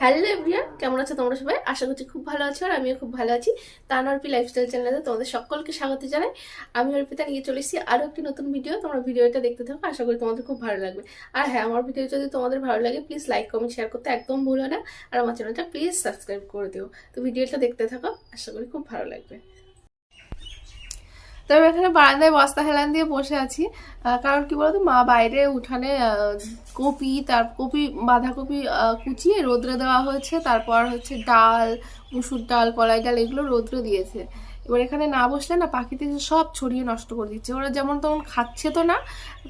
Hello everyone কেমন আছো তোমরা সবাই? আশা করছি খুব ভালো আছো আর আমিও খুব ভালো আছি। তানরপি লাইফস্টাইল চ্যানেলে তোমাদের সকলকে স্বাগত জানাই। আমি অর্পিতা, নিয়ে চলে এসেছি আরও একটি নতুন ভিডিও তোমরা ভিডিওটা দেখতে থাকো, আশা করি তোমাদের খুব ভালো লাগবে। আর হ্যাঁ আমার ভিডিও যদি তোমাদের ভালো লাগে প্লিজ লাইক কমেন্ট শেয়ার করতে একদম ভুলো না। আর আমার চ্যানেলটা প্লিজ সাবস্ক্রাইব করে দিও। তো ভিডিওটা দেখতে থাকো, আশা করি খুব ভালো লাগবে। তবে এখানে বারান্দায় বস্তা হেলান দিয়ে বসে আছি। কারণ কি বলতো, মা বাইরে উঠানে কপি, তার কপি, বাঁধাকপি কুচিয়ে রোদ্রে দেওয়া হয়েছে। তারপর হচ্ছে ডাল, মুসুর ডাল, কলাই ডাল, এগুলো রোদ্রে দিয়েছে। এবার এখানে না বসলে না পাখিতে সব ছড়িয়ে নষ্ট করে দিচ্ছে। ওরা যেমন তেমন খাচ্ছে তো না,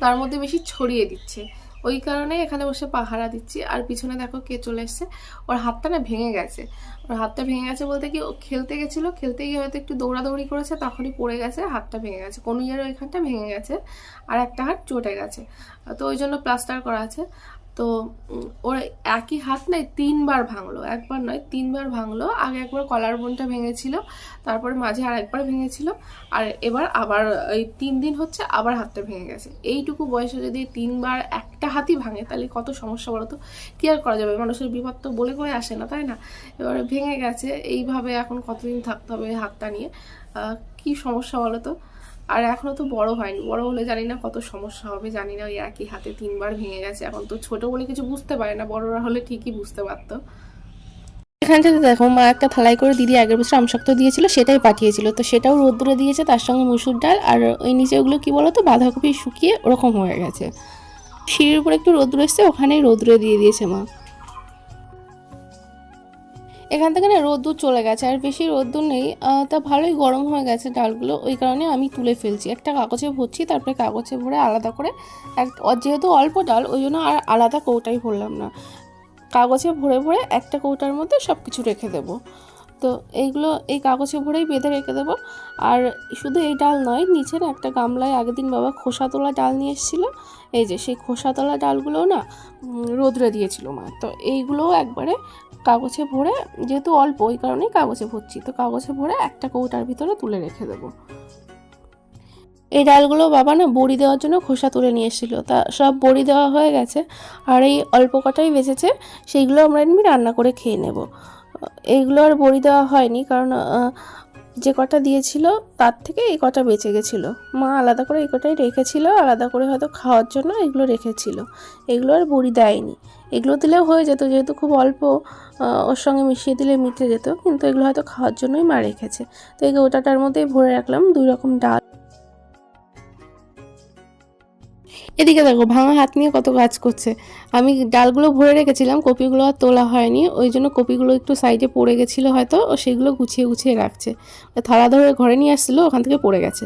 তার মধ্যে বেশি ছড়িয়ে দিচ্ছে। ওই কারণে এখানে বসে পাহারা দিচ্ছি। আর পিছনে দেখো কে চলে এসছে। ওর হাতটা না ভেঙে গেছে। ওর হাতটা ভেঙে গেছে বলতে কি ও খেলতে গেছিল। খেলতে গিয়ে হয়তো একটু দৌড়াদৌড়ি করেছে, তখনই পড়ে গেছে, হাতটা ভেঙে গেছে। কোনো ইয়ারও ওইখানটা ভেঙে গেছে। আর একটা হাত চটে গেছে। তো ওই জন্য প্লাস্টার করা আছে। তো ওর একই হাত নাই তিনবার ভাঙলো। একবার নয়, তিনবার ভাঙলো। আগে একবার কলার বোনটা ভেঙেছিল, তারপরে মাঝে আর একবার ভেঙেছিল, আর এবার আবার, এই তিন দিন হচ্ছে আবার হাতটা ভেঙে গেছে। এইটুকু বয়সে যদি তিনবার একটা হাতই ভাঙে, তাহলে কত সমস্যা বলো তো কি আর করা যাবে? মানুষের বিপদ তো বলে করে আসে না, তাই না? এবারে ভেঙে গেছে, এইভাবে এখন কতদিন থাকতে হবে হাতটা নিয়ে? কি সমস্যা বলো তো আর এখনও তো বড় হয়নি। বড় হলে জানি না কত সমস্যা হবে, জানি না ওই একই হাতে তিনবার ভেঙে গেছে। এখন তো ছোট বলে কিছু বুঝতে পারে না, বড়রা হলে ঠিকই বুঝতে পারতো। এখানটাতে দেখো, মা একটা থালাই করে দিদি আগের বছর আমশক্ত দিয়েছিল, সেটাই পাঠিয়েছিল। তো সেটাও রোদ্দুরে দিয়েছে, তার সঙ্গে মুসুর ডাল আর ওই নিচে ওগুলো কি বলো তো বাঁধাকপি শুকিয়ে ওরকম হয়ে গেছে। সিঁড়ির উপরে একটু রোদ্দুর এসছে, ওখানেই রোদ্দুরে দিয়ে দিয়েছে মা। এখান থেকে না রোদ্দুর চলে গেছে, আর বেশি রোদ্দুর নেই তা ভালোই গরম হয়ে গেছে ডালগুলো, ওই কারণে আমি তুলে ফেলছি। একটা কাগজে ভরছি, তারপরে কাগজে ভরে আলাদা করে এক, যেহেতু অল্প ডাল, ওই জন্য আর আলাদা কৌটাই ভরলাম না। কাগজে ভরে ভরে একটা কৌটার মধ্যে সব কিছু রেখে দেবো। তো এইগুলো, এই কাগজে ভরেই বেঁধে রেখে দেবো। আর শুধু এই ডাল নয়, নিচের একটা গামলায় আগের দিন বাবা খোসা তোলা ডাল নিয়ে এসেছিল। এই যে, সেই খোসা তোলা ডালগুলোও না রোদ্রে দিয়েছিল মা। তো এইগুলোও একবারে কাগজে ভরে, যেহেতু অল্প, ওই কারণেই কাগজে ভরছি। তো কাগজে ভরে একটা কৌটার ভিতরে তুলে রেখে দেবো। এই ডালগুলো বাবা না বড়ি দেওয়ার জন্য খোসা তুলে নিয়ে এসেছিল। তা সব বড়ি দেওয়া হয়ে গেছে। আর এই অল্প কটাই বেঁচেছে, সেইগুলো আমরা এমনি রান্না করে খেয়ে নেব। এইগুলো আর বড়ি দেওয়া হয়নি, কারণ যে কটা দিয়েছিল তার থেকে এই কটা বেঁচে গেছিল। মা আলাদা করে এই কটাই রেখেছিল, আলাদা করে হয়তো খাওয়ার জন্য এগুলো রেখেছিল। এগুলো আর বড়ি দেয়নি। এগুলো দিলেও হয়ে যেত, যেহেতু খুব অল্প ওর সঙ্গে মিশিয়ে দিলে মিটে যেত, কিন্তু এগুলো হয়তো খাওয়ার জন্যই মা রেখেছে। তো এই গোটাটার মধ্যেই ভরে রাখলাম দুই রকম ডাল। এদিকে দেখো, ভাঙা হাত নিয়ে কত কাজ করছে। আমি ডালগুলো ভরে রেখেছিলাম, কপিগুলো আর তোলা হয়নি। ওই জন্য কপিগুলো একটু সাইডে পড়ে গেছিল হয়তো, ও সেগুলো গুছিয়ে গুছিয়ে রাখছে। থালা ধরে ঘরে নিয়ে আসছিল, ওখান থেকে পড়ে গেছে।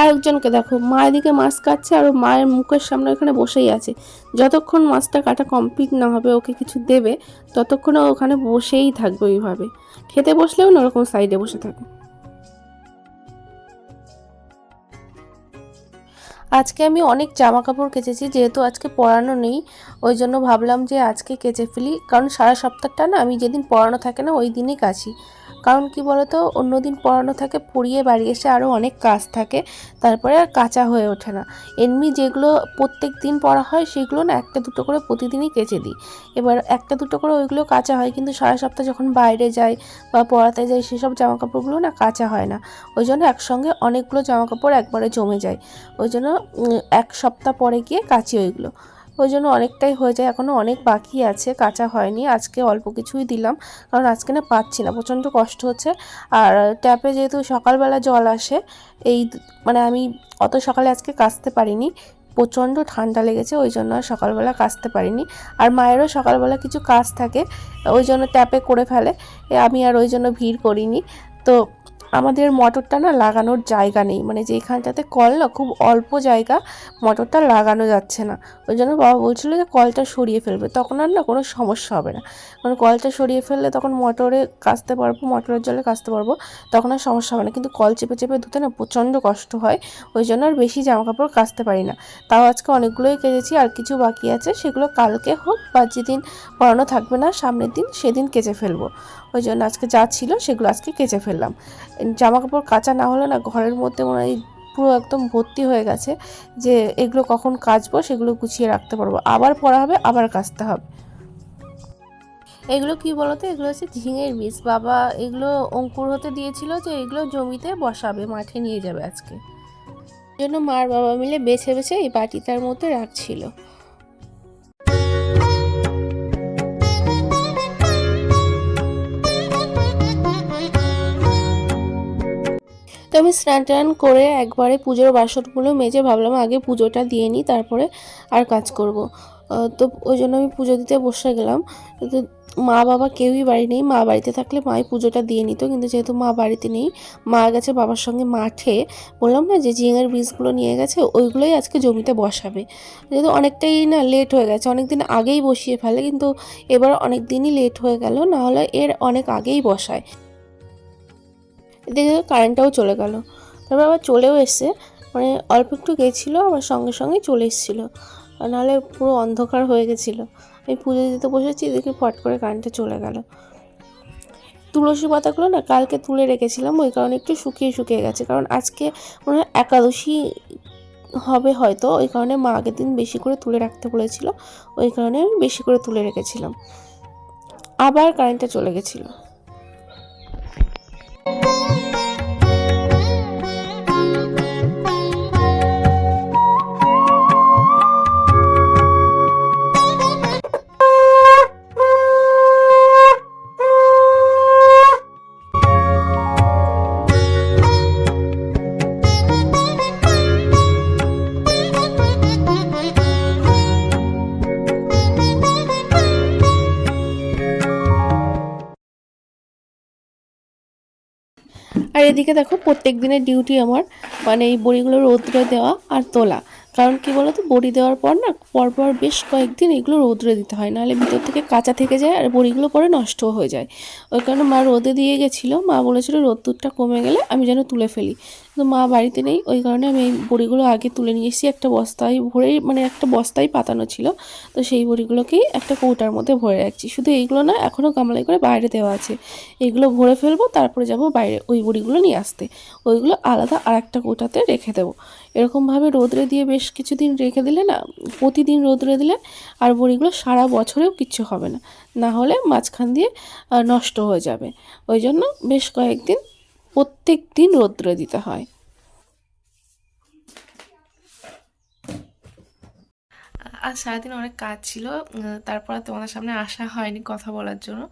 আরেকজনকে দেখো, মা এদিকে মাছ কাটছে আর মায়ের মুখের সামনে ওখানে বসেই আছে। যতক্ষণ মাছটা কাটা কমপ্লিট না হবে, ওকে কিছু দেবে, ততক্ষণ ওখানে বসেই থাকবে ওইভাবে। খেতে বসলেও না, ওরকম সাইডে বসে থাকে আজকে আমি অনেক জামা কাপড় কেচেছি, যেহেতু আজকে পরানো নেই, ওই জন্য ভাবলাম যে আজকে কেচে ফেলি। কারণ সারা সপ্তাহটা না আমি যেদিন পরানো থাকে না, ওই দিনই কাছি কারণ কি বলতো অন্য দিন পড়ানো থাকে, পড়িয়ে বাড়ি এসে আরও অনেক কাজ থাকে, তারপরে আর কাঁচা হয়ে ওঠে না। এমনি যেগুলো প্রত্যেক দিন পড়া হয়, সেগুলো না একটা দুটো করে প্রতিদিনই কেচে দিই। এবার একটা দুটো করে ওইগুলো কাঁচা হয়, কিন্তু সারা সপ্তাহ যখন বাইরে যাই বা পড়াতে যাই, সেসব জামা কাপড়গুলো না কাঁচা হয় না। ওই জন্য একসঙ্গে অনেকগুলো জামা কাপড় একবারে জমে যায়। ওই জন্য এক সপ্তাহ পরে গিয়ে কাচি ওইগুলো। ওই জন্য অনেকটাই হয়ে যায়। এখনও অনেক বাকি আছে, কাঁচা হয়নি। আজকে অল্প কিছুই দিলাম, কারণ আজকে না পাচ্ছি না, প্রচণ্ড কষ্ট হচ্ছে। আর ট্যাপে যেহেতু সকালবেলা জল আসে, এই মানে আমি অত সকালে আজকে কাচতে পারিনি, প্রচণ্ড ঠান্ডা লেগেছে, ওই জন্য আর সকালবেলা কাচতে পারিনি। আর মায়েরও সকালবেলা কিছু কাজ থাকে, ওই জন্য ট্যাপে করে ফেলে আমি আর ওই জন্য ভিড় করিনি। তো আমাদের মোটরটা না লাগানোর জায়গা নেই। মানে যেখানটাতে কল না খুব অল্প জায়গা মোটরটা লাগানো যাচ্ছে না। ওই জন্য বাবা বলছিল যে কলটা সরিয়ে ফেলবে। তখন আর না কোনো সমস্যা হবে না। কারণ কলটা সরিয়ে ফেললে তখন মোটরে কাচতে পারব, মোটরের জলে কাচতে পারব, তখন আর সমস্যা হবে না। কিন্তু কল চেপে চেপে ধুতে না প্রচণ্ড কষ্ট হয়। ওই জন্য আর বেশি জামা কাপড় কাচতে পারি না। তাও আজকে অনেকগুলোই কেচেছি আর কিছু বাকি আছে। সেগুলো কালকে হোক বা যেদিন পড়ানো থাকবে না, সামনের দিন সেদিন কেচে ফেলব। ওই জন্য আজকে যা ছিল সেগুলো আজকে কেচে ফেললাম। জামা কাপড় কাচা না হলে না ঘরের মধ্যে মনে হয় পুরো একদম ভর্তি হয়ে গেছে যে এগুলো কখন কাচবো সেগুলো গুছিয়ে রাখতে পারব। আবার পড়া হবে, আবার কাচতে হবে। এগুলো কি বলতো? এগুলো হচ্ছে ঝিঙের বীজ। বাবা এগুলো অঙ্কুর হতে দিয়েছিল যে এগুলো জমিতে বসাবে, মাঠে নিয়ে যাবে আজকে। জন্য মার বাবা মিলে বেছে বেছে এই বাটিটার মধ্যে রাখছিল। আমি স্নান টান করে একবারে পুজোর বাসনগুলো মেজে ভাবলাম আগে পুজোটা দিয়ে নিই, তারপরে আর কাজ করব। তো ওই জন্য আমি পুজো দিতে বসে গেলাম। তো মা বাবা কেউই বাড়ি নেই, মা বাড়িতে থাকলে মাই পুজোটা দিয়ে নিত, কিন্তু যেহেতু মা বাড়িতে নেই, মা গেছে বাবার সঙ্গে মাঠে। বললাম না যে ঝিঙের বীজগুলো নিয়ে গেছে, ওইগুলোই আজকে জমিতে বসাবে। যেহেতু অনেকটাই না লেট হয়ে গেছে অনেক দিন আগেই বসিয়ে ফেলে, কিন্তু এবার অনেক দিনই লেট হয়ে গেল, না হলে এর অনেক আগেই বসায়। এদিকে কারেন্টটাও চলে গেল। তারপর আবার চলেও এসছে। মানে অল্প একটু গেছিল, আবার সঙ্গে সঙ্গে চলে এসেছিল। নাহলে পুরো অন্ধকার হয়ে গেছিল। আমি পুজো দিতে বসেছি এদিকে ফট করে কারেন্টটা চলে গেল। তুলসী পাতাগুলো না কালকে তুলে রেখেছিলাম, ওই কারণে একটু শুকিয়ে শুকিয়ে গেছে। কারণ আজকে মনে হয় একাদশী হবে হয়তো, ওই কারণে মা আগের দিন বেশি করে তুলে রাখতে বলেছিল, ওই কারণে আমি বেশি করে তুলে রেখেছিলাম। আবার কারেন্টটা চলে গেছিল। আর এদিকে দেখো প্রত্যেক দিনের ডিউটি আমার মানে এই বড়িগুলো রৌদ্রে দেওয়া আর তোলা। কারণ কি বলতো? বড়ি দেওয়ার পর না, পরপর বেশ কয়েকদিন এগুলো রৌদ্রে দিতে হয়। নাহলে ভিতর থেকে কাঁচা থেকে যায় আর বড়িগুলো পরে নষ্ট হয়ে যায়। ওই কারণে মা রোদে দিয়ে গেছিল। মা বলেছিল রোদ্দুরটা কমে গেলে আমি যেন তুলে ফেলি। কিন্তু মা বাড়িতে নেই, ওই কারণে আমি এই বড়িগুলো আগে তুলে নিয়ে এসেছি। একটা বস্তায় ভরেই মানে একটা বস্তায় পাতানো ছিল। তো সেই বড়িগুলোকেই একটা কৌটার মধ্যে ভরে রাখছি। শুধু এইগুলো না, এখনও গামলাই করে বাইরে দেওয়া আছে। এইগুলো ভরে ফেলব, তারপরে যাব বাইরে ওই বড়িগুলো নিয়ে আসতে। ওইগুলো আলাদা আর একটা কৌটাতে রেখে দেবো। এরকমভাবে রোদরে দিয়ে বেশ কিছুদিন রেখে দিলে না, প্রতিদিন রোদরে দিলে আর বড়িগুলো সারা বছরেও কিচ্ছু হবে না। না হলে মাঝখান দিয়ে নষ্ট হয়ে যাবে। ওই জন্য বেশ কয়েকদিন প্রত্যেক দিন রোদ্রে দিতে হয়। আজ সারাদিন অনেক কাজ ছিল তারপর তোমাদের সামনে আসা হয়নি কথা বলার জন্য।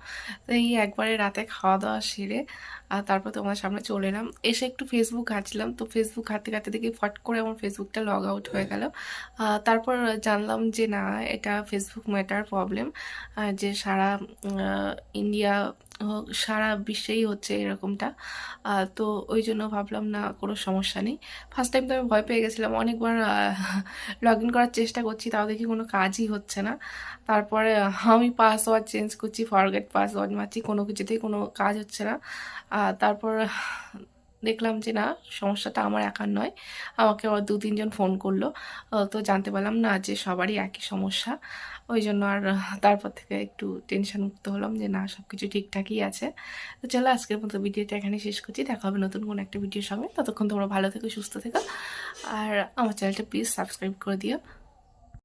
তো এই একবারে রাতে খাওয়া দাওয়া সেরে, আর তারপর তোমাদের সামনে চলে এলাম। এসে একটু ফেসবুক ঘাঁটছিলাম তো ফেসবুক ঘাঁটতে ঘাঁটতে দেখি ফট করে আমার ফেসবুকটা লগ আউট হয়ে গেল। তারপর জানলাম যে না, এটা ফেসবুক ম্যাটার প্রবলেম যে সারা ইন্ডিয়া সারা বিশ্বেই হচ্ছে এরকমটা। তো ওই জন্য ভাবলাম, না, কোনো সমস্যা নেই। ফার্স্ট টাইম তো আমি ভয় পেয়ে গেছিলাম, অনেকবার লগ ইন করার চেষ্টা করছি, তাও দেখি কোনো কাজই হচ্ছে না। তারপরে, আমি পাসওয়ার্ড চেঞ্জ করছি ফরগেট পাসওয়ার্ড মারছি, কোনো কিছুতেই কোনো কাজ হচ্ছে না। তারপর দেখলাম যে না, সমস্যাটা আমার একার নয়। আমাকে দু, তিনজন ফোন করল। তো জানতে পারলাম না যে সবারই একই সমস্যা। ওই জন্য আর তারপর থেকে একটু টেনশন মুক্ত হলাম যে না সব কিছু ঠিকঠাকই আছে। তো চলো আজকের মতো ভিডিওটা এখানে শেষ করছি। দেখা হবে নতুন কোনো একটা ভিডিওর সঙ্গে। ততক্ষণ তোমরা ভালো থেকো, সুস্থ থেকো। আর আমার চ্যানেলটা প্লিজ সাবস্ক্রাইব করে দিও।